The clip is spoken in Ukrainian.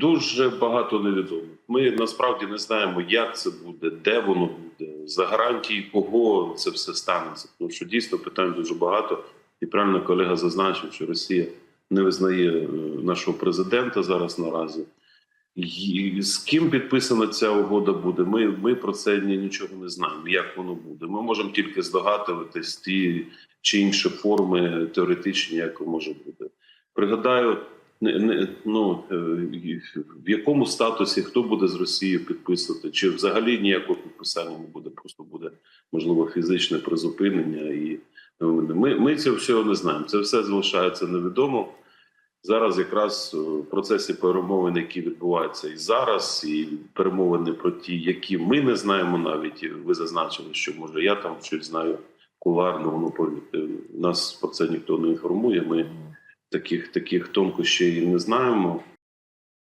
дуже багато невідомих. Ми насправді не знаємо, як це буде, де воно буде, за гарантії кого це все станеться. Тому що дійсно питань дуже багато, і правильно колега зазначив, що Росія не визнає е, нашого президента зараз наразі. І з ким підписана ця угода буде? Ми, ми про це нічого не знаємо. Як воно буде? Ми можемо тільки здогадуватись ті чи інші форми теоретичні, як може бути. Пригадаю, ну, е, в якому статусі хто буде з Росією підписувати, чи взагалі ніякого підписання не буде, просто буде можливо фізичне призупинення. І е, ми, ми цього всього не знаємо. Це все залишається невідомо. Зараз якраз е, в процесі перемовин, які відбуваються і зараз, і перемовини про ті, які ми не знаємо навіть. Ви зазначили, що може я там щось знаю куларно, воно повірте, нас про це ніхто не інформує. Ми таких таких тонкощей не знаємо.